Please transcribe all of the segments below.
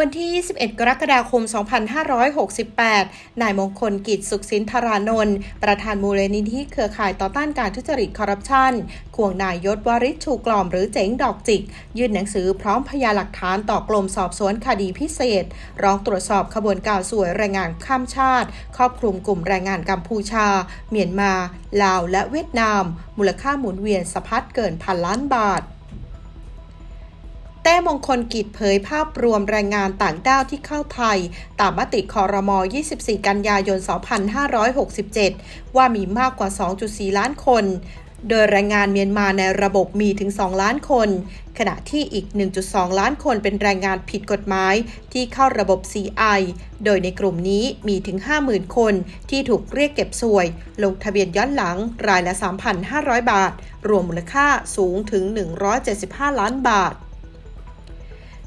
วันที่ 21 กรกฎาคม 2568 นายมงคลกิจสุขสินธารานนท์ ประธานมูลนิธิเครือข่ายต่อต้านการทุจริตคอร์รัปชันควงนายยศวริชชูกล่อมหรือเจ๋งดอกจิก ยื่นหนังสือพร้อมพยานหลักฐานต่อกรมสอบสวนคดีพิเศษ ร้องตรวจสอบขบวนการสวยแรงงานข้ามชาติ ครอบคลุมกลุ่มแรงงานกัมพูชา เมียนมา ลาว และเวียดนาม มูลค่าหมุนเวียนสะพัดเกินพันล้านบาท แต้มงคลกิจเผยภาพรวมแรงงานต่างด้าวที่เข้าไทย ตามมติคอรมอ24 กันยายน 2567 ว่ามีมากกว่า 2.4 ล้านคน โดยแรงงานเมียนมาในระบบมีถึง 2 ล้านคน ขณะที่อีก 1.2 ล้านคนเป็นแรงงานผิดกฎหมายที่เข้าระบบ CI โดยในกลุ่มนี้มีถึง 50,000 คนที่ถูกเรียกเก็บสวย ลงทะเบียนย้อนหลังรายละ 3,500 บาท รวมมูลค่าสูงถึง 175 ล้านบาท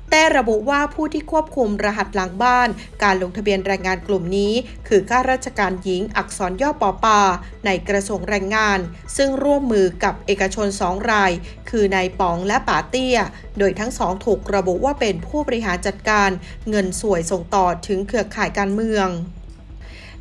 แต่ระบุว่าผู้ที่ควบคุมรหัสหลังบ้าน การลงทะเบียนแรงงานกลุ่มนี้ คือข้าราชการหญิงอักษรย่อปอปา ในกระทรวงแรงงาน ซึ่งร่วมมือกับเอกชนสองราย คือนายป๋องและป๋าเตี้ย โดยทั้งสองถูกระบุว่าเป็นผู้บริหารจัดการ เงินสวยส่งต่อถึงเครือข่ายการเมือง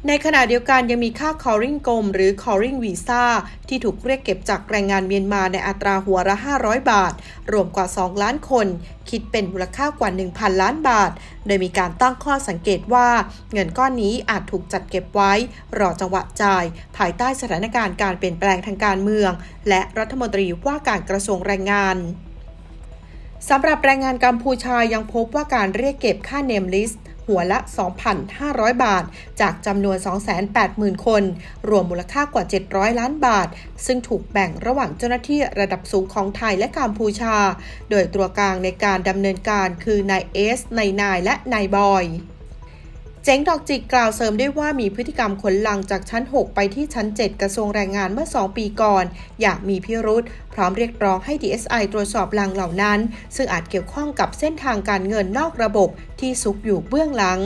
ในขณะเดียวกันยังมีค่า calling กลมหรือ calling visa ที่ถูกเรียกเก็บจากแรงงานเมียนมาในอัตราหัวละ 500 บาท รวมกว่า 2 ล้านคน คิดเป็นมูลค่ากว่า 1,000 ล้านบาท โดยมีการตั้งข้อสังเกตว่า เงินก้อนนี้อาจถูกจัดเก็บไว้ รอจังหวะจ่าย ภายใต้สถานการณ์การเปลี่ยนแปลงทางการเมือง และรัฐมนตรีว่าการกระทรวงแรงงานสำหรับแรงงานกัมพูชายังพบว่าการเรียกเก็บค่าเนมลิสต์ หัวละ 2,500 บาท จากจำนวน 280,000 คน รวมมูลค่ากว่า 700 ล้านบาท ซึ่งถูกแบ่งระหว่างเจ้าหน้าที่ระดับสูงของไทยและกัมพูชา โดยตัวกลางในการดำเนินการคือนายเอสนายนายและนายบอย เจ๋งดอกจิกกล่าวเสริมด้วยว่ามีพฤติกรรมขนลังจากชั้น 6 ไปที่ชั้น 7 กระทรวงแรงงานเมื่อ 2 ปีก่อน อยากมีพิรุษพร้อมเรียกร้องให้ DSI ตรวจสอบลังเหล่านั้น ซึ่งอาจเกี่ยวข้องกับเส้นทางการเงินนอกระบบที่ซุกอยู่เบื้องหลัง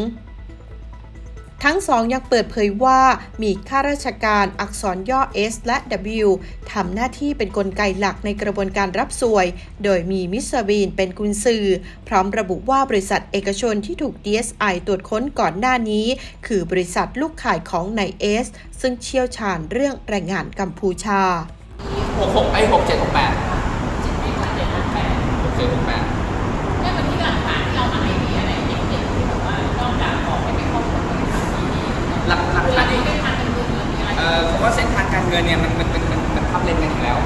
ทั้งสองยังเปิดเผยว่ามีข้าราชการอักษรย่อ S และ W ทำหน้าที่เป็นนกลไกหลักในกระบวนการรับสวย โดยมีมิสบีนเป็นกุญสือ พร้อมระบุว่าบริษัทเอกชนที่ถูก DSI ตรวจค้นก่อนหน้านี้ คือบริษัทลูกขายของนายเอสซึ่งเชี่ยวชาญเรื่องแรงงานกัมพูชา 66ไอ้6768 6768 การเงินเนี่ยมันมันมันมันมันทับเลนกันอยู่แล้ว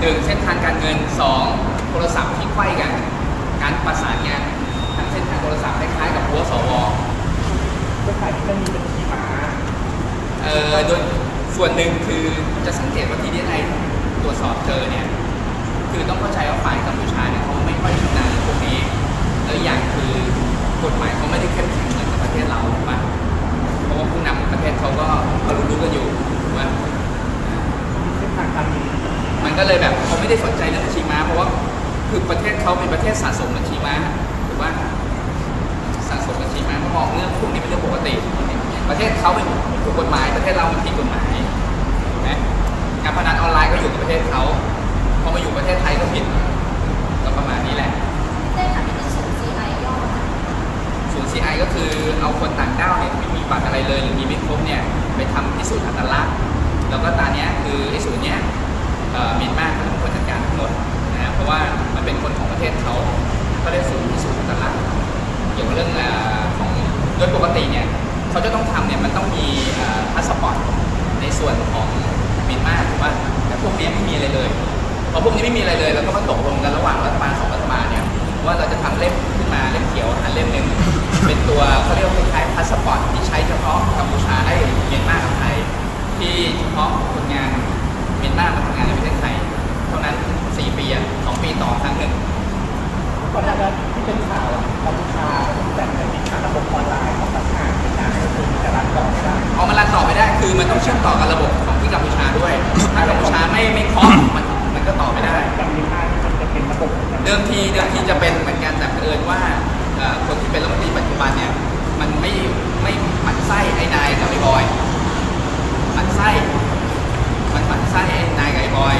หนึ่งเส้นทางการเงินสองโทรศัพท์ที่ไขว้กัน การประสานงานทางเส้นทางโทรศัพท์คล้ายๆกับหัวสวเครือข่ายที่มันมีบัญชีม้าเอ่อโดยส่วนหนึ่งคือจะสังเกตว่าที่ดีไอตรวจสอบเจอเนี่ยคือต้องเข้าใจว่าฝ่ายกัมพูชาเนี่ยเขาไม่ค่อยชำนาญพวกนี้แล้วอย่างคือกฎหมายเขาไม่ได้เข้มแข็งเหมือนกับประเทศเราถูกปะเพราะว่าผู้นำประเทศเขาก็เขารู้ๆกันอยู่ถูกปะ มีเส้นทางการเงินมันก็เลยแบบเขาไม่ได้สนใจเรื่องบัญชีม้าเพราะว่าคือประเทศเขาเป็นประเทศสะสมบัญชีม้าถูกปะสะสมบัญชีม้าเขามองเรื่องพวกนี้เป็นเรื่องปกติ ประเทศเขาเป็นถูกกฎหมาย ประเทศเรามันผิดกฎหมายถูกไหมการพนันออนไลน์ก็อยู่กับประเทศเขาพอมาอยู่ประเทศไทยก็ผิดก็ประมาณนี้แหละได้ทำเป็นศูนย์ CI ย่อมาจากศูนย์ CI ก็คือเอาคนต่างด้าวเนี่ยไม่มีบัตรอะไรเลยหรือมีไม่ครบเนี่ยไปทำพิสูจน์อัตลักษณ์ แล้วก็ตอนเนี้ยคือไอ้ศูนย์เนี้ยเมียนมาเขาเป็นคนจัดการทั้งหมดนะเพราะว่ามันเป็นคนของประเทศเขาก็เรียกศูนย์พิสูจน์ตลักษณ์เกี่ยวกับเรื่องของโดยปกติเนี่ยเขาจะต้องทำเนี่ยมันต้องมีพาสปอร์ตในส่วนของเมียนมาถูกป่ะแต่พวกนี้ไม่มีอะไรเลยพอพวกนี้ไม่มีอะไรเลยแล้วก็มาตกลงกันระหว่างรัฐบาลสองรัฐบาลเนี่ยว่าเราจะทำเล่มขึ้นมาเล่มเขียวอันเล่มหนึ่งเป็นตัวเขาเรียกคล้ายๆพาสปอร์ตที่ใช้เฉพาะกัมพูชาไอ้เมียนมากับไทยที่ เฉพาะคนงานเมียนมามาทำงานในประเทศไทยเท่านั้น4ปีอะสองปีต่อครั้งหนึ่งก่อนหน้านั้นที่เป็นข่าวอะกัมพูชาแต่ในติดตั้งระบบออนไลน์ของต่างชาติเป็นการก็คือจะรันต่อไม่ได้เอามันรันต่อไม่ได้คือมันต้องเชื่อมต่อกับระบบของที่กัมพูชาด้วย ถ้ากัมพูชาไม่ไม่เคาะมันมันก็ต่อไม่ได้กัมพูชาที่มันจะเป็นเป็นระบบเหมือนกันเดิมทีเดิมทีจะเป็นเหมือนกันแต่เผอิญว่าเอ่อคนที่เป็นรัฐมนตรีปัจจุบันเนี่ยมันไม่ไม่หมั่นไส้ไอ้นายกับไอ้บอยหมั่นไส้ มันหมั่นไส้ไอ้นายกับไอ้บอย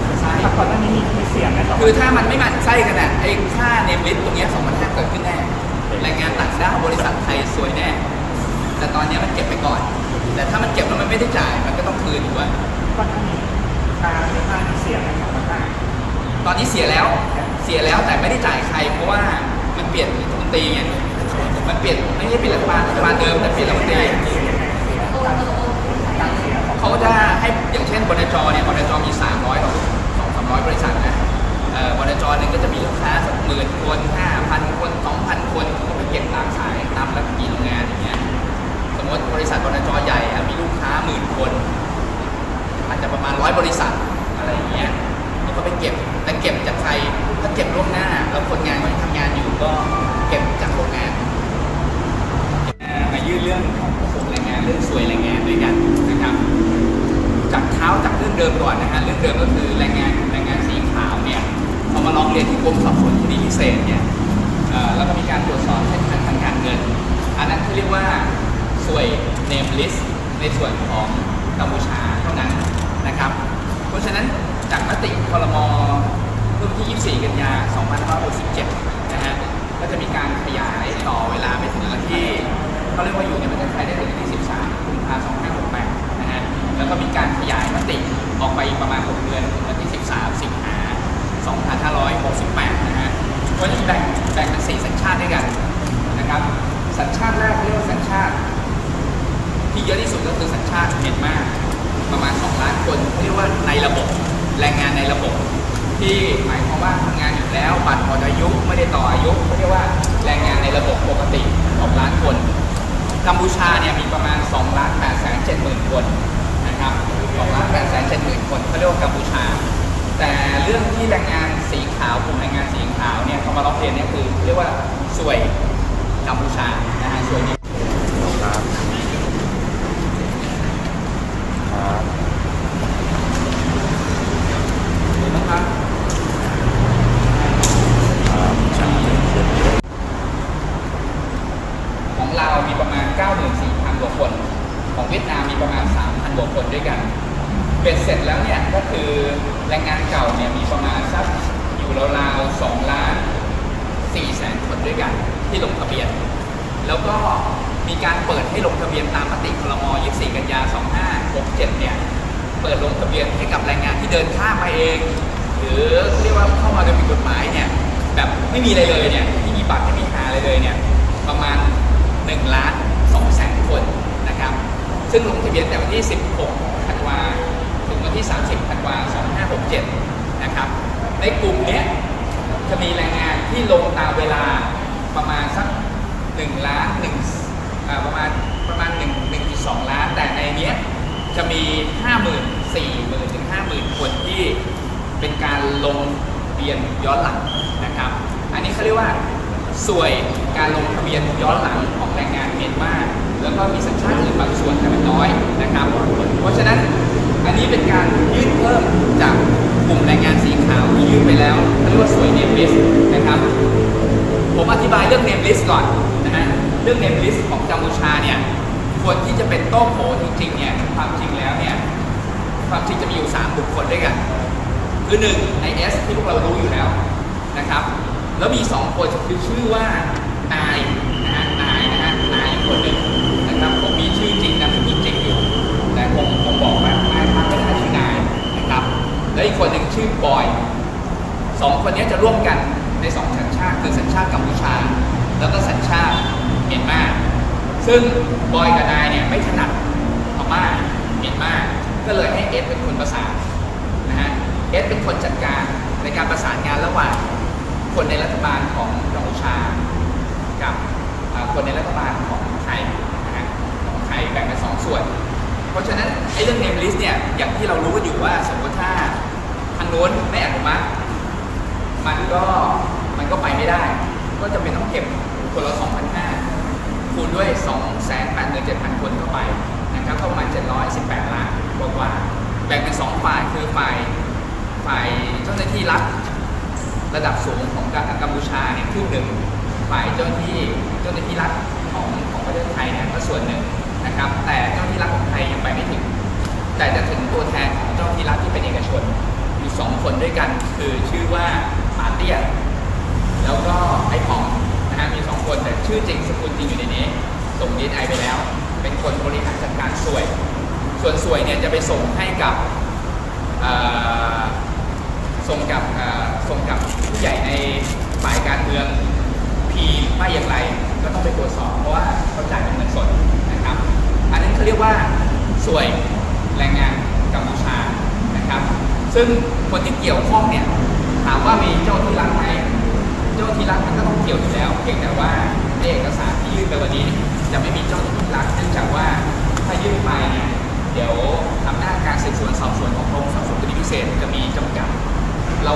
หมั่นไส้ถ้าก่อนหน้านี้มีมีเสียงนะต่อคือถ้ามันไม่หมั่นไส้กันอะไอ้ค่าเนมลิสตรงเนี้สองพันห้าเกิดขึ้นแน่แรงงานต่างด้าวบริษัทไทยซวยแน่ แต่ตอนเนี้ยมันเก็บไปก่อน แต่ถ้ามันเก็บแล้วมันไม่ได้จ่ายมันก็ต้องคืนถูกป่ะก่อนหน้านี้ทางทางมีเสียงนะสองพันห้าตอนนี้เสียแล้วเสียแล้วแต่ไม่ได้จ่ายใคร เพราะว่ามันเปลี่ยนรัฐมนตรีไงมันเปลี่ยนไม่ใช่เปลี่ยนรัฐบาลรัฐบาลเดิมแต่เปลี่ยนรัฐมนตรีการเสียของ เขาจะให้อย่างเช่นบนจเนี่ยบนจมี 300หรอสองสามร้อยบริษัทนะเอ่อบนจหนึ่งก็จะมีลูกค้าสักหมื่นคนห้าพันคนสองพันคนเขาก็ไปเก็บตามสายตามรัฐกี่โรงงานอย่างเงี้ยสมมติบริษัทบนจใหญ่มีลูกค้าหมื่นคนอาจจะประมาณร้อยบริษัทอะไรอย่างเงี้ยแล้วก็ไปเก็บแต่เก็บจากใครถ้าเก็บล่วงหน้า แล้วคนงานที่ทำงานอยู่ก็เก็บจากโรงงานมายื่นเรื่องของกฎแรงงานเรื่องสวยแรงงานด้วยกันนะครับ จากเท้าจากเรื่องเดิมก่อนนะฮะเรื่องเดิมก็คือแรงงานแรงงานสีขาวเนี่ยเขามาร้องเรียนที่กรมสอบสวนคดีพิเศษเนี่ยแล้วก็มีการตรวจสอบเส้นทางทางการเงิน อันนั้นเขาเรียกว่าสวย name list ในส่วนของกัมพูชาเท่านั้นนะครับ เพราะฉะนั้นจากมติครมรุ่นที่ 24 กันยา 2567 นะฮะ ก็จะมีการขยายต่อเวลาไปถึงที่เขาเรียกว่าอยู่ในประเทศไทยได้ถึงที่ 13 กุมภาพันธ์2568นะฮะ แล้วก็มีการขยายมติออกไปประมาณ 6 เดือนวันที่ 13 สิงหา 2568 นะฮะเพราะแบ่งแบ่งเป็น4สัญชาติด้วยกันนะครับ สัญชาติแรกเรียกว่าสัญชาติ ที่เยอะที่สุดก็คือสัญชาติเมียนมาประมาณ 2 ล้านคนเรียกว่าในระบบแรงงานในระบบ ที่หมายความว่าทำงานอยู่แล้วบัตรหมดอายุไม่ได้ต่ออายุเขาเรียกว่าแรงงานในระบบปกติ 2 ล้านคนกัมพูชาเนี่ยมีประมาณ2ล้าน8แสน7หมื่นคน นะครับ2ล้าน8แสน7หมื่นคนเขาเรียกว่ากัมพูชา แต่เรื่องที่แรงงานสีขาวกลุ่มแรงงานสีขาวเนี่ยเขามาร้องเรียนเนี่ยคือเรียกว่าสวยกัมพูชานะฮะสวยนี้ครับครับ เห็นไหมครับ ครับชัดเจนเย็นเยอะ ของเราวมีประมาณ 94,000กว่าคน ของเวียดนามมีประมาณ 3,000กว่าคนด้วยกัน เป็นเสร็จแล้วเนี่ยก็คือแรงงานเก่าเนี่ยมีประมาณสักอยู่ราวๆ2ล้าน4แสนคนด้วยกันที่ลงทะเบียน แล้วก็มีการเปิดให้ลงทะเบียนตามมติคลม 24 กันยา 2567 เนี่ย เปิดลงทะเบียนให้กับแรงงานที่เดินข้ามมาเอง หรือเรียกว่าเข้ามาโดยผิดกฎหมายเนี่ย แบบไม่มีอะไรเลยเนี่ยไม่มีบัตรไม่มีหาอะไรเลยเนี่ย ประมาณ1ล้าน2แสนคนนะครับ ซึ่งลงทะเบียนแต่วันที่ 16 ธันวาถึงวันที่ 30 ธันวา 2567 นะครับ ในกลุ่มเนี้ยจะมีแรงงานที่ลงตามเวลาประมาณสัก 1 ล้าน1อ่าประมาณประมาณ1 1.2 ล้าน แต่ในเนี้ย จะมี 50,000 40,000ถึง50,000คนที่เป็นการลงทะเบียนย้อนหลังนะครับ อันนี้เขาเรียกว่าสวยการลงทะเบียนย้อนหลังของแรงงานเมียนมาแล้วก็มีสัญชาติอื่นบางส่วนแต่มันน้อยนะครับ เพราะฉะนั้นอันนี้เป็นการยื่นเพิ่มจากกลุ่มแรงงานสีขาวที่ยื่นไปแล้วเขาเรียกว่าสวยเนมลิสนะครับ ผมอธิบายเรื่องเนมลิสก่อนนะฮะเรื่องเนมลิสของกัมพูชาเนี่ย คนที่จะเป็นโต้โผจริงๆเนี่ยความจริงแล้วเนี่ยความจริงจะมีอยู่สามบุคคลด้วยกัน คือหนึ่งใน S ที่พวกเรารู้อยู่แล้วนะครับ แล้วมีสองคนคือชื่อว่านายนะฮะนายนะฮะนายอีกคนหนึ่งนะครับคงมีชื่อจริงนามสกุลจริงอยู่ แต่คงคงบอกว่านายพักไม่ได้ชื่อนายนะครับแล้วอีกคนหนึ่งชื่อบอยสองคนนี้จะร่วมกันในสองสัญชาติคือสัญชาติกัมพูชา แล้วก็สัญชาติเมียนมา ซึ่งบอยกับนายเนี่ยไม่ถนัดพม่าเมียนมาก็เลยให้เอสเป็นคนประสานนะฮะเอสเป็นคนจัดการในการประสานงานระหว่างคนในรัฐบาลของกัมพูชา กับคนในรัฐบาลของไทยนะฮะของไทยแบ่งเป็นสองส่วน เพราะฉะนั้นไอ้เรื่องเนมลิสเนี่ยอย่างที่เรารู้กันอยู่ว่าสมมติถ้าทางโน้นไม่อนุมัติมันก็มันก็ไปไม่ได้ ก็จะเป็นต้องเก็บคนละ2,500 คูณด้วย 287,000 คนเข้าไปนะครับก็ประมาณ 718 ล้านกว่าๆแบ่งเป็น2ฝ่ายคือฝ่ายฝ่ายเจ้าหน้าที่รัฐระดับสูงของกัมพูชาเนี่ยครึ่งหนึ่งฝ่ายเจ้าหน้าที่เจ้าหน้าที่รัฐของของประเทศไทยเนี่ยก็ส่วนหนึ่งนะครับ แต่เจ้าหน้าที่รัฐของไทยยังไปไม่ถึง แต่จะถึงตัวแทนของเจ้าหน้าที่รัฐที่เป็นเอกชนอยู่สองคนด้วยกัน คือชื่อว่าปาเตียแล้วก็ไอ้ผ่อง มีสองคนแต่ชื่อจริงสกุลจริงอยู่ในนี้ ส่งดีไอไปแล้ว เป็นคนบริหารจัดการสวย ส่วนสวยเนี่ยจะไปส่งให้กับส่งกับส่งกับผู้ใหญ่ในฝ่ายการเมืองพีไม่อย่างไร ก็ต้องไปตรวจสอบเพราะว่าเขาจ่ายเป็นเงินสดนะครับ อันนั้นเขาเรียกว่าสวยแรงงานกัมพูชานะครับ ซึ่งคนที่เกี่ยวข้องเนี่ยถามว่ามีเจ้าที่รัฐไหม จ้าที่รัฐมันก็ต้องเกี่ยวอยู่แล้ว เพียงแต่ว่าในเอกสารที่ยื่นไปวันนี้ จะไม่มีเจ้าที่รัฐเนื่องจากว่าถ้ายื่นไปเนี่ยเดี๋ยวอำนาจการสืบสวนสอบสวนของกรมสอบสวนคดีพิเศษจะมีจำกัด เรา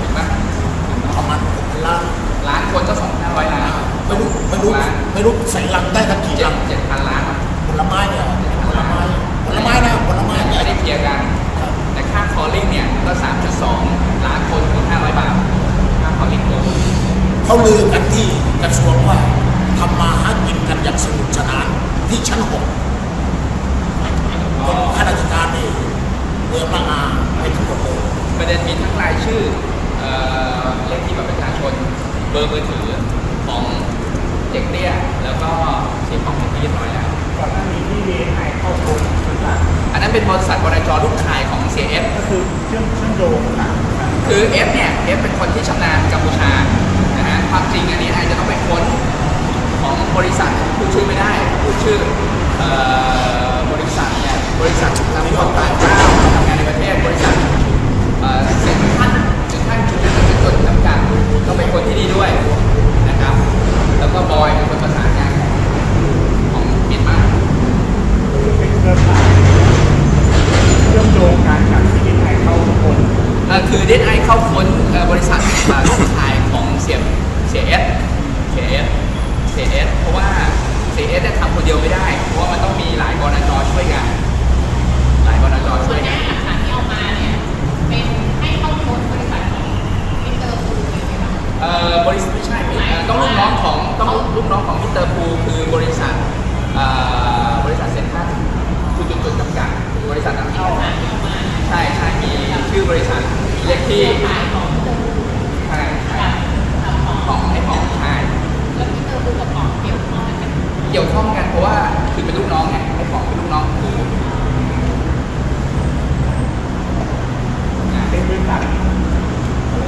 ถึงไหมประมาณหกพันล้านล้านคนก็สองห้าร้อยล้านไม่รู้ไม่รู้ล้านไม่รู้ใส่ลังได้กันกี่เจ็ลัดง เจ็ดพันล้าน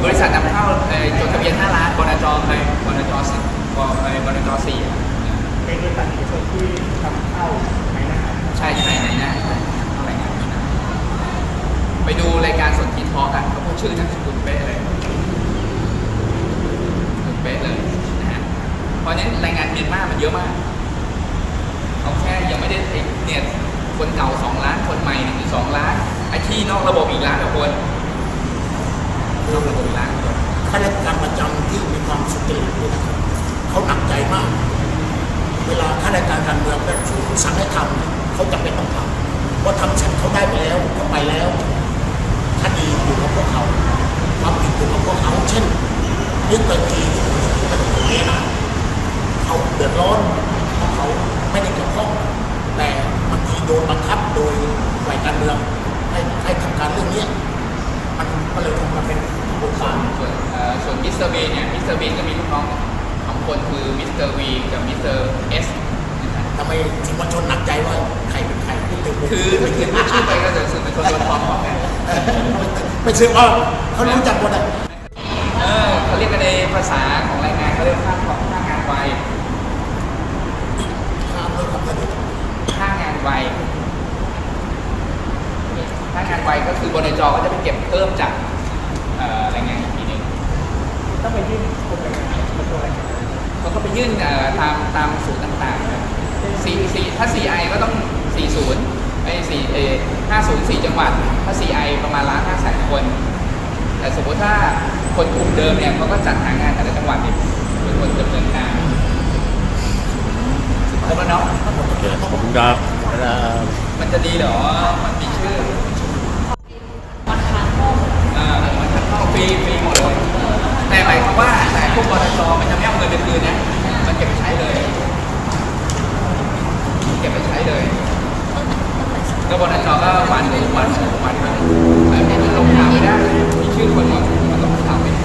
บริษัทนำเข้าเอ่อจดทะเบียน5ล้านบนจไปบนจสิบไปบนจสี่อะเป็นบริษัทเอกชนที่ทำเข้าในหน้าใช่ใช่ไหนนะเท่าไหร่นะไปดูรายการสดทีทอกันเขาพูดชื่อนามสกุลเป๊ะเลยเป๊ะเลยนะฮะเพราะฉะนั้นรายงานเมียนมามันเยอะมากเอาแค่ยังไม่ได้ไอ้เนี่ยคนเก่า 2 ล้านคนใหม่1 2ล้านไอ้ที่นอกระบบอีกล้านกว่าคน นอกระบบอีกล้านข้าราชการประจำที่มีความสุจริตเนี่ยนะครับเขาหนักใจมาก เวลาข้าราชการการเมืองได้ถูกสั่งให้ทำเขาจะเป็นต้องทำเพราะทำเสร็จเขาได้ไปแล้วเขาไปแล้วคดีอยู่กับพวกเขาความผิดอยู่กับพวกเขาเช่นยึดตะกีที่เป็นอย่างนี้นะเขาเดือดร้อนเพราะเขาไม่ได้เกี่ยวข้องแต่บางทีโดนบังคับโดยฝ่ายการเมืองให้ให้ทำการเรื่องนี้ มันก็เลยทำมาเป็นกระบวนส่วกานรส่วนเอ่อส่วนมิสเตอร์บีเนี่ยมิสเตอร์บีก็มีลูกน้องสองคนคือมิสเตอร์วีกับมิสเตอร์เอสทำไมสื่อมวลชนหนักใจว่าใครเป็นใครที่เป็นคือถ้าเขียนว่าชื่อไปก็จะสื่อมวลชนโดนฟ้องของไงไม่ซื้อว่าเขารู้จักหมดอะเออเขาเรียกกันในภาษาของรายงานเขาเรียกค่าของค่างานไว ข้ามเลยครับท่านค่างานไว ค่างานไวก็คือบนจก็จะไปเก็บเพิ่มจากเอ่อรายงานอีกทีหนึ่งต้องไปยื่นกรมแรงงานมาตัวอะไรกันเขาก็ไปยื่นเอ่อตามตามศูนย์ต่างๆนะสี่สี่ถ้า 4i ก็ต้อง 40ไอ้4เอ50 4จังหวัด ถ้า 4i ประมาณล้าน5แสนคน แต่สมมติถ้าคนกลุ่มเดิมเนี่ยเขาก็จัดหางานแต่ละจังหวัดเนี่ยเป็นคนดำเนินการครบแล้วเนาะขอบคุณครับ มันจะดีเหรอ มันมีชื่อ เข้า ฟรีฟรีหมดเลย แต่หมายความว่าแต่พวกบริจมันจะไม่เอาเงินไปคืนนะมันเก็บไปใช้เลย เก็บไปใช้เลยก็บริจก็วันหนึ่งวันสองวันไปแต่มันลงทาวไม่ได้มีชื่อคนหมดมันลงข่าวไม่ได้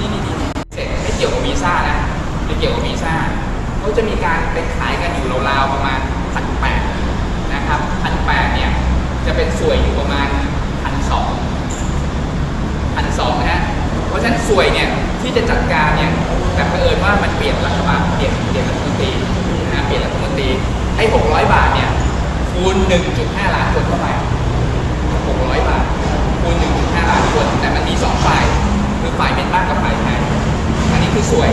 นี่นี่นี่เสร็จไม่เกี่ยวกับวีซ่านะไม่เกี่ยวกับวีซ่าเขาจะมีการไปขายกันอยู่ราวๆประมาณพันแปดนะครับพันแปดเนี่ย จะเป็นสวยอยู่ประมาณพันสองพันสองนะฮะเพราะฉะนั้นสวยเนี่ยที่จะจัดการเนี่ยแต่เผอิญว่ามันเปลี่ยนรัฐบาลเปลี่ยนเปลี่ยนรัฐมนตรีนะเปลี่ยนรัฐมนตรีไอ้หกร้อยบาทเนี่ยคูณหนึ่งจุดห้าล้านคนเข้าไป 600 บาทคูณ1.5 ล้านคน แต่มันมี 2 ฝ่าย คือฝ่ายเมียนมากับฝ่ายไทย อันนี้คือสวย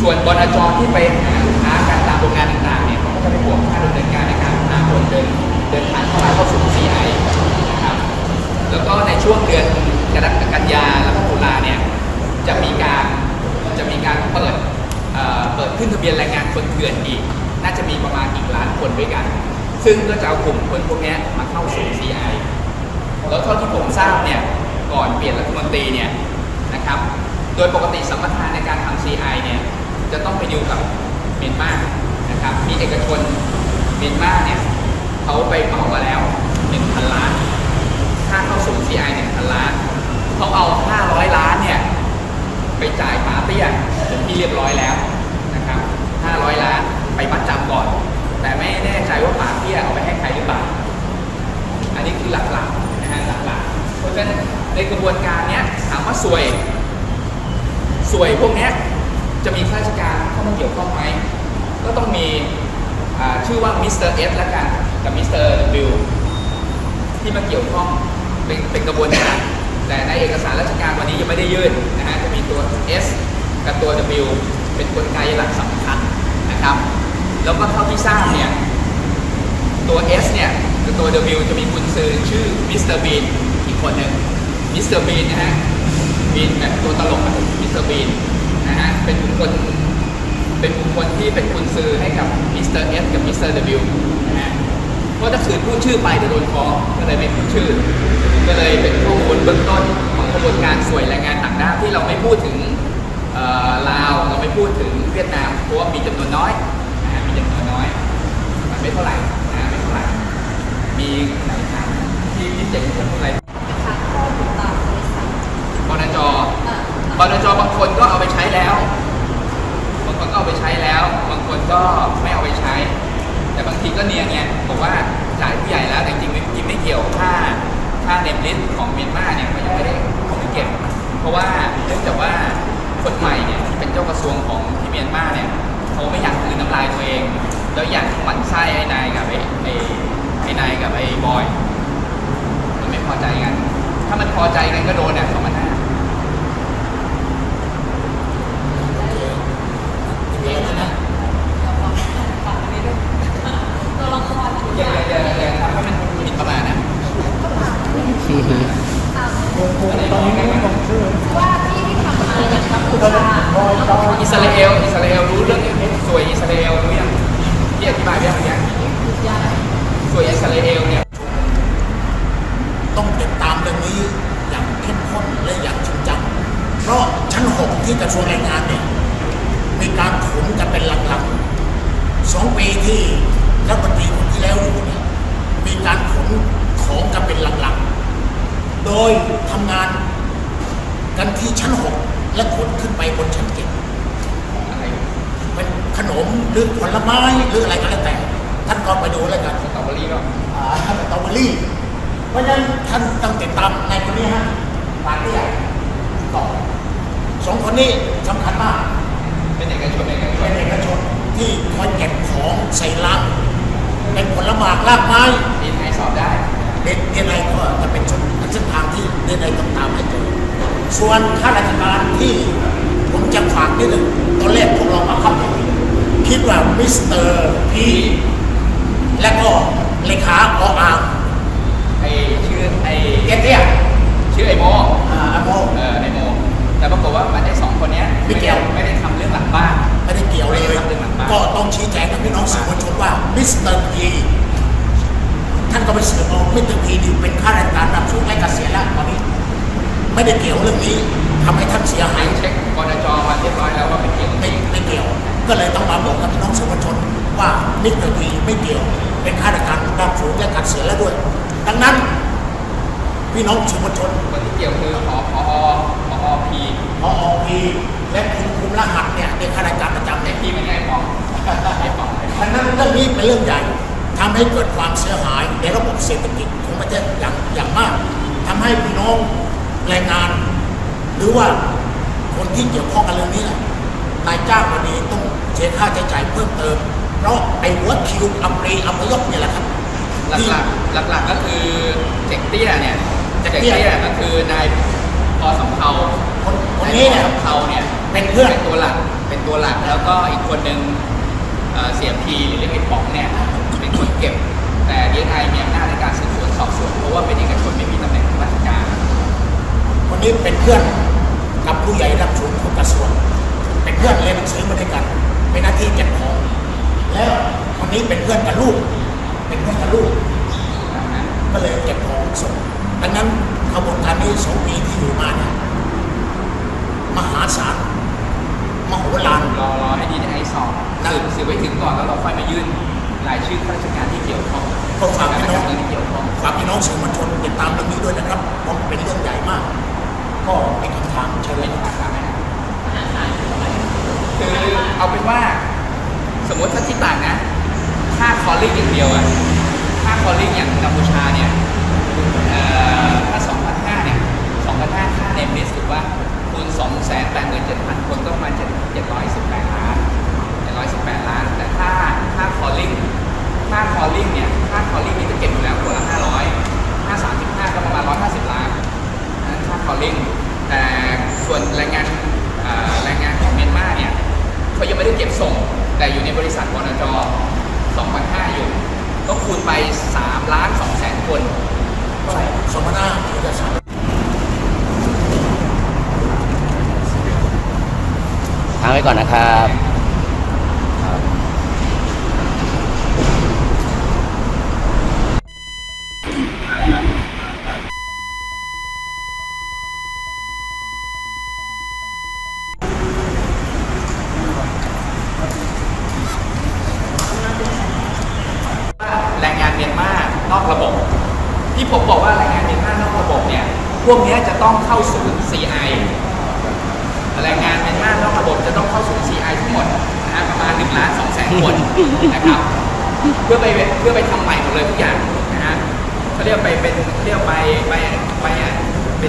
ส่วนบรจที่ไปหาลูกค้ากันตามโรงงานต่างๆเนี่ยเขาก็จะไปบวกค่าดำเนินการในการพาคนเดินเดินทางเข้ามาเข้าสู่ CI นะครับ แล้วก็ในช่วงเดือนกรกฎากันยาแล้วก็ตุลาเนี่ย จะมีการจะมีการเปิดเอ่อเปิดขึ้นทะเบียนแรงงานคนเถื่อนอีก น่าจะมีประมาณอีกล้านคนด้วยกัน ซึ่งก็จะเอากลุ่มคนพวกเนี้ยมาเข้าสู่ CI แล้วเท่าที่ผมทราบเนี่ย ก่อนเปลี่ยนรัฐมนตรีเนี่ยนะครับ โดยปกติสัมปทานในการทำ CI เนี่ย จะต้องไปดิวกับเมียนมานะครับ มีเอกชนเมียนมาเนี่ยเขาไปเหมามาแล้ว 1,000 ล้าน ค่าเข้าสู่ CI 1,000 ล้าน เขาเอา 500 ล้านเนี่ยไปจ่ายป๋าเตี้ยเป็นที่เรียบร้อยแล้วนะครับ 500 ล้านไปมัดจำก่อน แต่ไม่แน่ใจว่าป๋าเตี้ยเอาไปให้ใครหรือเปล่า อันนี้คือหลักๆนะฮะหลักๆ เพราะฉะนั้นในกระบวนการเนี้ยถามว่าสวยสวยพวกเนี้ยจะมีข้าราชการเข้ามาเกี่ยวข้องไหมก็ต้องมีชื่อว่ามิสเตอร์เอสละกันกับมิสเตอร์บิลที่มาเกี่ยวข้องเป็นเป็นกระบวนการ แต่ในเอกสารราชการวันนี้ยังไม่ได้ยื่นนะฮะจะมีตัว S กับตัว W เป็นนกลไกหลักสำคัญนะครับ แล้วก็เท่าที่ทราบเนี่ยตัว S เนี่ยกับตัว W จะมีกุญซือชื่อมิสเตอร์บีนอีกคนหนึ่งมิสเตอร์บีนนะฮะบีนแบบตัวตลกมิสเตอร์บีนนะฮะเป็นบุคคลเป็นบุคคลที่เป็นกุญซือให้กับมิสเตอร์ S กับมิสเตอร์ W นะฮะ ราะถ้าขืนพูดชื่อไปจะโดนฟ้องก็เลยไม่พูดชื่อ ก็เลยเป็นข้อมูลเบื้องต้นของกระบวนการสวยแรงงานต่างด้าวที่เราไม่พูดถึงเอ่อลาวเราไม่พูดถึงเวียดนามเพราะว่ามีจำนวนน้อยนะฮะมีจำนวนน้อยมันไม่เท่าไหร่นะไม่เท่าไหร่มีไหนถามที่ที่เจ๋งที่พูดอะไรบนจบนจบางคนก็เอาไปใช้แล้วบางคนก็เอาไปใช้แล้ว บางคนก็ไม่เอาไปใช้ แต่บางทีก็เนียนเนี่ยบอกว่าจ่ายผู้ใหญ่แล้วแต่จริงๆไม่จริงไม่เกี่ยวค่าค่าเนมลิสของเมียนมาเนี่ยเขายังไม่ได้เขาไม่เก็บ เพราะว่าเนื่องจากว่าคนใหม่เนี่ยที่เป็นเจ้ากระทรวงของที่เมียนมาเนี่ยเขาไม่อยากคืนน้ำลายตัวเอง แล้วอยากหมั่นไส้ไอ้นายกับไอ้ไอ้ไอ้นายกับไอ้บอย มันไม่พอใจกัน ถ้ามันพอใจกันก็โดนเนี่ยสองพันห้า เดี๋ยวนะ อย่าอย่าอย่าอย่าทำให้มันหมิ่นประมาทนะ ตอนนี้ไม่ลงชื่อ อิสราเอล อิสราเอลรู้เรื่องสวยอิสราเอลรู้ยังที่อธิบายไปยังยังสวยอิสราเอลเนี่ย ต้องติดตามเรื่องนี้อย่างเข้มข้นและอย่างจริงจัง เพราะชั้นหกที่กระทรวงแรงงานเนี่ย มีการขนกันเป็นหลังๆสองปีที่รัฐมนตรีคนที่แล้วอยู่เนี่ย มีการขนของกันเป็นหลังๆ โดยทำงานกันที่ชั้นหกและขนขึ้นไปบนชั้นเจ็ด อะไร เป็นขนมหรือผลไม้หรืออะไรก็แล้วแต่ ท่านก็ไปดูแล้วกัน สตรอเบอรี่ก็ อ่าสตรอเบอรี่ เพราะฉะนั้นท่านต้องติดตามในคนนี้ฮะปาร์ตี้ใหญ่ต่อ สองคนนี้สำคัญมากเป็นเอกชนเอกชเป็นนเอกชนที่คอยเก็บของใส่ลังเป็นผลไม้รากไม้ดีไอสอบได้เด็กเดนไอก็จะเป็นชุดเส้นทางที่เดนไอต้องตามให้เจอส่วนข้าราชการที่ผมจะฝากนิดหนึ่งตอนแรกพวกเรามาเข้าใจคิดว่ามิสเตอร์พีและก็เลขาออ่างไอชื่อไอเตี้ยเตี้ยชื่อไอโมอ่าโมเออไอโม แต่แต่ปรากฏว่ามันไอ้สองคนเนี้ยไม่เกี่ยว ไม่ได้ทำเรื่องหลังบ้าน ไม่ได้เกี่ยวเลยไม่ได้ทำเรื่องหลังบ้านก็ต้องชี้แจงกับพี่น้องสื่อมวลชนว่ามิสเตอร์พีท่านก็ไปสืบเอามิสเตอร์พีนี่เป็นข้าราชการระดับสูงใกล้เกษียณแล้วตอนนี้ ไม่ได้เกี่ยวเรื่องนี้ทำให้ท่านเสียหายเช็คกรจมาเรียบร้อยแล้วว่าไม่เกี่ยวไม่ไม่เกี่ยว ก็เลยต้องมาบอกกับพี่น้องสื่อมวลชนว่ามิสเตอร์พีไม่เกี่ยว เป็นข้าราชการระดับสูงและเกษียณแล้วด้วย ดังนั้น พี่น้องสื่อมวลชนคนที่เกี่ยวคือพอพอพอพีพ ออพีและคุณคุมรหัสเนี่ยเป็นข้าราชการประจำไอ้เนี่ยพีไม่ใช่ปองไอ้ปองไอ้ปองดังนั้นเรื่องนี้เป็นเรื่องใหญ่ทำให้เกิดความเสียหายในระบบเศรษฐกิจของประเทศอย่างอย่างมากทำให้พี่น้องแรงงาน หรือว่าคนที่เกี่ยวข้องกับเรื่องนี้แหละนายจ้างวันนี้ต้องเสียค่าใช้จ่ายเพิ่มเติม เพราะไอ้หัวคิวอัปรีอัปยศเนี่ยแหละครับ หลักที่หลักหลักหลักๆก็คือเจ็กเตี้ยเนี่ยเจ็กเตี้ยก็คือนาย อสำเภาคนคนนี้เนี่ยายพอสำเภาเนี่ยเป็นเพื่อนเป็นตัวหลัก เป็นตัวหลัก แล้วก็อีกคนหนึ่งเอ่อเสียพีหรือเรียกไอ้ป๋องเนี่ยเป็นคนเก็บ แต่ดีไอมีอำนาจในการสืบสวนสอบสวนเพราะว่าเป็นเอกชนไม่มีตำแหน่งทางราชการ คนนี้เป็นเพื่อนกับผู้ใหญ่ระดับสูงของกระทรวงเป็นเพื่อนเรียนหนังสือมาด้วยกัน เป็นหน้าที่เก็บของ แล้วคนนี้เป็นเพื่อนกับลูก เป็นเพื่อนกับลูก ก็เลยเก็บของส่ง ดังนั้นขบวนการนี้สองปีที่อยู่มาเนี่ยมหาศาลมโหฬาร รอรอให้ดีไอสอบนะสืบสืบไว้ถึงก่อนแล้วเราค่อยมายื่นรายชื่อข้าราชการที่เกี่ยวข้องก็ฝากพี่น้อง ที่เกี่ยวข้อง ฝากพี่น้องสื่อมวลชนติดตามเรื่องนี้ด้วยนะครับเพราะเป็นเรื่องใหญ่มาก ก็เป็นคำถามเชิญเลยครับ คือเอาเป็นว่า สมมติถ้าที่ต่างนะ ค่าคอลลิ่งอย่างเดียวอะค่าคอลลิ่งอย่างกัมพูชาเนี่ย 2,500ค่าเนมิสถูกว่าคูณ287,000 คนก็ประมาณ7 718 ล้าน 718 ล้าน แต่ถ้าค่าคอลลิ่งค่าคอลลิ่งเนี่ย ค่าคอลลิ่งนี่จะเก็บอยู่แล้วคนละ 500 535 ก็ประมาณ 150 ล้านนั่นค่าคอลลิ่งแต่ส่วนแรงงานแรงงานของเมียนมาเนี่ยเขายังไม่ได้เก็บส่ง แต่อยู่ในบริษัทวนจ2,500 อยู่ ก็คูณไป 3 ล้าน2แสนคนสมนาเอกสาร ค้างไว้ก่อนนะครับ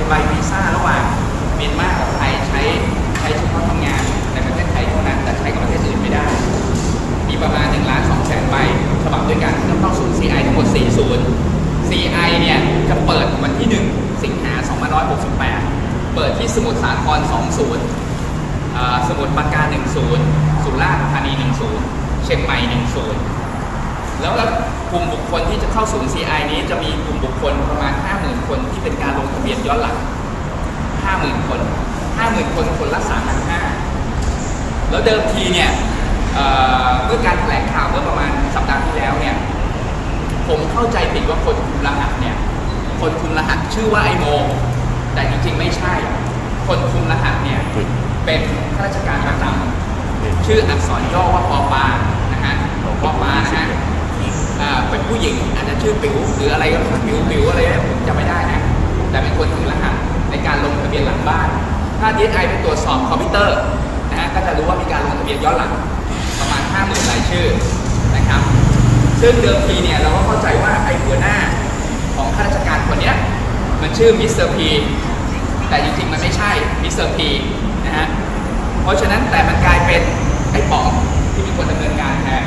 ใบวีซ่าระหว่างเมียนมากับไทยใช้ใช้เฉพาะทำงานในประเทศไทยเท่านั้น แต่ใช้กับประเทศอื่นไม่ได้ มีประมาณ1ล้าน2แสนใบฉบับด้วยกันที่ต้องเข้าศูนย์ CI ทั้งหมด4ศูนย์ CI เนี่ยจะเปิดวันที่ 1 สิงหา2568 เปิดที่สมุทรสาคร2ศูนย์สมุทรปราการ1ศูนย์สุราษฎร์ธานี1ศูนย์เชียงใหม่1ศูนย์ แล้วก็กลุ่มบุคคลที่จะเข้าศูนย์ CI นี้จะมีกลุ่มบุคคลประมาณ 50,000 คนที่เป็นการลงทะเบียนย้อนหลัง 50,000 คน 50,000 คนคนละ3,500 แล้วเดิมทีเนี่ยเอ่อเมื่อการแถลงข่าวเมื่อประมาณสัปดาห์ที่แล้วเนี่ยผมเข้าใจผิดว่าคนคุมรหัสเนี่ยคนคุมรหัสชื่อว่าไอโม แต่จริงๆไม่ใช่ คนคุมรหัสเนี่ยเป็นข้าราชการประจำชื่ออักษรย่อว่าปอปานะฮะปอปานะฮะ อ่าเป็นผู้หญิงอาจจะชื่อปิ๋วหรืออะไรก็ปิ๋วปิ๋วอะไรเนี่ยผมจำไม่ได้นะ แต่เป็นคนถือรหัสในการลงทะเบียนหลังบ้าน ถ้า DSI ไปตรวจสอบคอมพิวเตอร์นะฮะก็จะรู้ว่ามีการลงทะเบียนย้อนหลังประมาณ 50,000รายชื่อนะครับ ซึ่งเดิมทีเนี่ยเราก็เข้าใจว่าไอ้หัวหน้าของข้าราชการคนเนี้ยมันชื่อมิสเตอร์พีแต่จริงๆ มันไม่ใช่มิสเตอร์พีนะฮะ เพราะฉะนั้นแต่มันกลายเป็นไอ้ป๋องที่เป็นคนดำเนินการแทน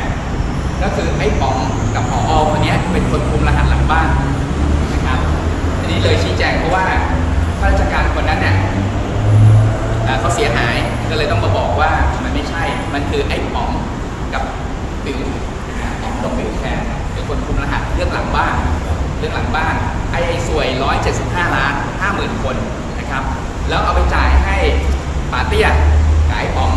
ก็คือไอ้ป๋องกับผอคนนี้เป็นคนคุมรหัสหลังบ้านนะครับอันนี้เลยชี้แจงเพราะว่าข้าราชการคนนั้นเนี่ยเขาเสียหายก็เลยต้องมาบอกว่ามันไม่ใช่ มันคือไอ้ป๋องกับปิ๋วป๋องกับปิ๋วแทนเป็นคนคุมรหัสเรื่องหลังบ้าน เรื่องหลังบ้าน ไอ้สวย 175 ล้าน 50,000 คนนะครับ แล้วเอาไปจ่ายให้ป่าเตี้ยกายป๋อง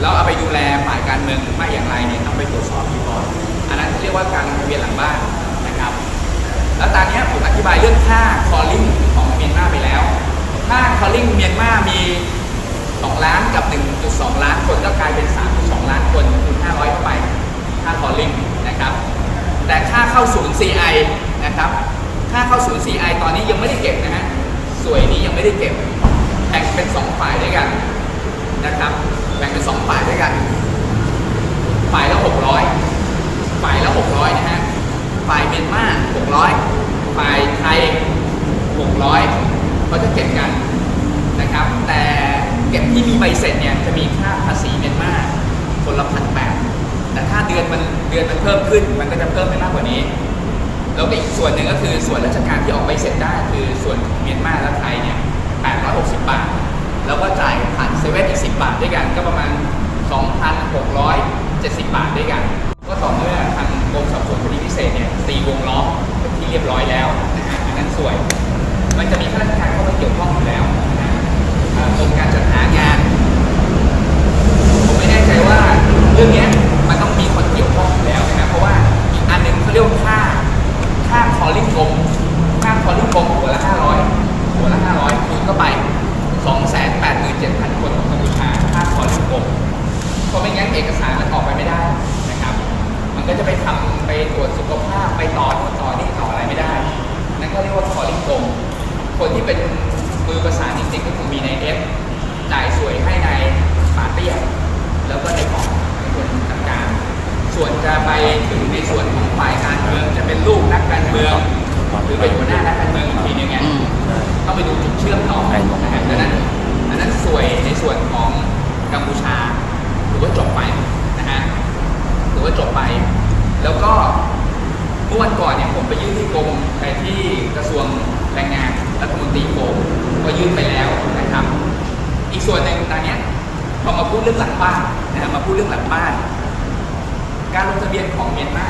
แล้วเอาไปดูแลฝ่ายการเมืองหรือไม่อย่างไรเนี่ยต้องไปตรวจสอบอยู่ก่อนอันนั้นเรียกว่าการลงทะเบียนหลังบ้านนะครับ แล้วตอนนี้ผมอธิบายเรื่องค่า calling ของเมียนมาไปแล้วค่า calling เมียนมามี2ล้านกับ 1.2 ล้านคนก็กลายเป็น 3.2 ล้านคนคูณ500เข้าไปค่า calling นะครับแต่ค่าเข้าศูนย์ CI นะครับค่าเข้าศูนย์ CI ตอนนี้ยังไม่ได้เก็บนะฮะสวยนี้ยังไม่ได้เก็บแบ่งเป็น 2 ฝ่ายด้วยกันนะครับ แบ่งเป็น2ฝ่ายด้วยกัน ฝ่ายละ600ฝ่ายละ600นะฮะ ฝ่ายเมียนมา600ฝ่ายไทย600เขาจะเก็บกันนะครับ แต่เก็บที่มีใบเสร็จเนี่ยจะมีค่าภาษีเมียนมาคนละพันแปดแต่ถ้าเดือนมันเดือนมันเพิ่มขึ้นมันก็จะเพิ่มไปมากกว่านี้ แล้วก็อีกส่วนหนึ่งก็คือส่วนราชการที่ออกใบเสร็จได้คือส่วนของเมียนมาและไทยเนี่ย860 บาท บาทด้วยกัน ก็ประมาณ 2,670 บาทด้วยกัน ก็ต่อเมื่อทางกรมสอบสวนคดีพิเศษเนี่ยตีวงล้อเป็นที่เรียบร้อยแล้วนะฮะอันนั้นส่วน มันจะมีข้าราชการเข้ามาเกี่ยวข้องอยู่แล้วนะฮะอ่ากรมการจัดหางาน ผมไม่แน่ใจว่าเรื่องนี้มันต้องมีคนเกี่ยวข้องอยู่แล้วนะเพราะว่าอีกอันหนึ่งเขาเรียกว่าค่าค่าคอลลิ่งกรมค่าคอลลิ่งกรมหัวละ500หัวละ500คูณเข้าไป 287,000 คนของกัมพูชาค่าคอลลิ่งกรมเพราะไม่งั้นเอกสารมันออกไปไม่ได้นะครับ มันก็จะไปทำไปตรวจสุขภาพไปต่อนู่นต่อนี่ต่ออะไรไม่ได้ นั่นก็เรียกว่าคอลิงกรมคนที่เป็นมือประสานจริงๆก็คือมีในเอฟจ่ายสวยให้ในปาเตี้ยแล้วก็ในของในคนจัดการ ส่วนจะไปถึงในส่วนของฝ่ายการเมืองจะเป็นลูกนักการเมือง หรือเป็นหัวหน้านักการเมืองอีกทีนึงไงต้องไปดูจุดเชื่อมต่อนะฮะดังนั้นอันนั้นสวยในส่วนของกัมพูชาถือว่าจบไปนะฮะถือว่าจบไป แล้วก็เมื่อวันก่อนเนี่ยผมไปยื่นที่กรมไปที่กระทรวงแรงงานรัฐมนตรีโกมก็ยื่นไปแล้วนะครับ อีกส่วนหนึ่งตอนเนี้ยพอมาพูดเรื่องหลังบ้านนะฮะมาพูดเรื่องหลังบ้าน การลงทะเบียนของเมียนมา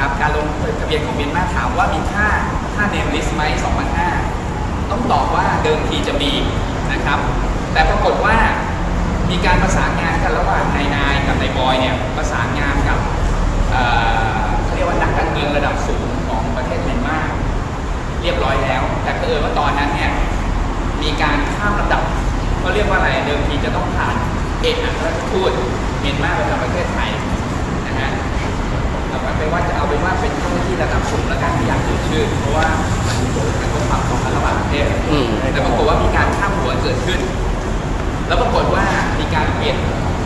นะครับการลงทะเบียนของเมียนมาถามว่ามีค่าค่าเนมลิสไหม2,500 ต้องตอบว่าเดิมทีจะมีนะครับ แต่ปรากฏว่ามีการประสานงานกันระหว่างนายนายกับนายบอยเนี่ยประสานงานกับเอ่อเขาเรียกว่านักการเมืองระดับสูงของประเทศเมียนมาเรียบร้อยแล้ว แต่เผอิญว่าตอนนั้นเนี่ยมีการข้ามระดับก็เรียกว่าอะไรเดิมทีจะต้องผ่านเอกอัครราชทูตเมียนมาประจำประเทศไทยนะฮะเอาไปว่าจะเอาเป็นว่าเป็นเจ้าหน้าที่ระดับสูงแล้วกันที่อยากเอ่ยชื่อ เพราะว่ามันมีผลกระทบความสัมพันธ์ระหว่างประเทศอืม แต่ปรากฏว่ามีการข้ามหัวเกิดขึ้น แล้วปรากฏว่ามีการเปลี่ยน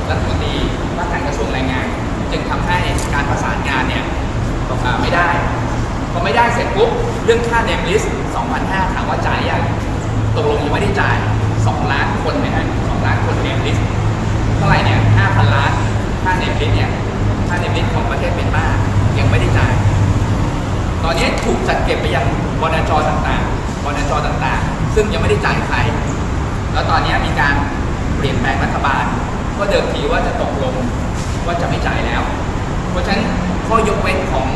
รัฐมนตรีว่าการกระทรวงแรงงาน จึงทำให้การประสานงานเนี่ยอ่าไม่ได้พอไม่ได้เสร็จปุ๊บเรื่องค่าเนมลิส2,500ถามว่าจ่ายยังตกลงยังไม่ได้จ่าย 2 ล้านคนนะฮะ2ล้านคนเนมลิสเท่าไหร่เนี่ย5,000 ล้านค่าเนมลิสเนี่ยค่าเนมลิสของประเทศเมียนมายังไม่ได้จ่าย ตอนนี้ถูกจัดเก็บไปยังบนจต่างๆบนจต่างๆ ซึ่งยังไม่ได้จ่ายใคร แล้วตอนนี้มีการเปลี่ยนแปลงรัฐบาล ก็เดิมทีว่าจะตกลงว่าจะไม่จ่ายแล้ว เพราะฉะนั้นข้อยกเว้นของ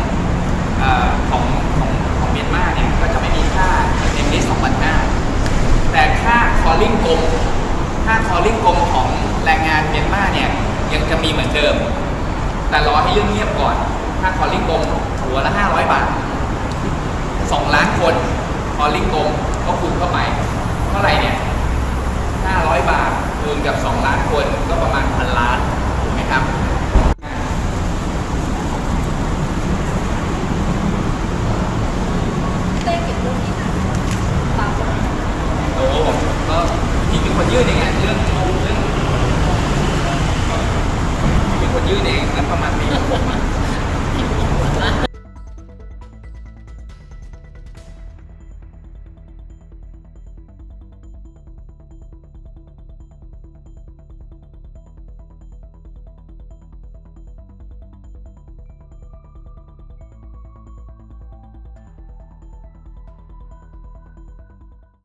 อของของของเมียนมาเนี่ยก็จะไม่มีค่าเอ็มดีสองพันห้าแต่ค่าคอลลิ่งกรมค่าคอลลิ่งกรมของแรงงานเมียนมาเนี่ยยังจะมีเหมือนเดิม แต่รอให้เรื่องเงียบก่อน ค่าคอลลิ่งกรมหัวละ500บาท 2 ล้านคน พอลิงก์กลมก็คูณเข้าไป เท่าไหร่เนี่ย 500 บาทคูณกับ 2 ล้านคนก็ประมาณพันล้านถูกไหมครับโอ้ก็ที่เป็คนยื่นเองเรื่องชมเรื่องเป็คนยื่นเองนั้นประมาณนี้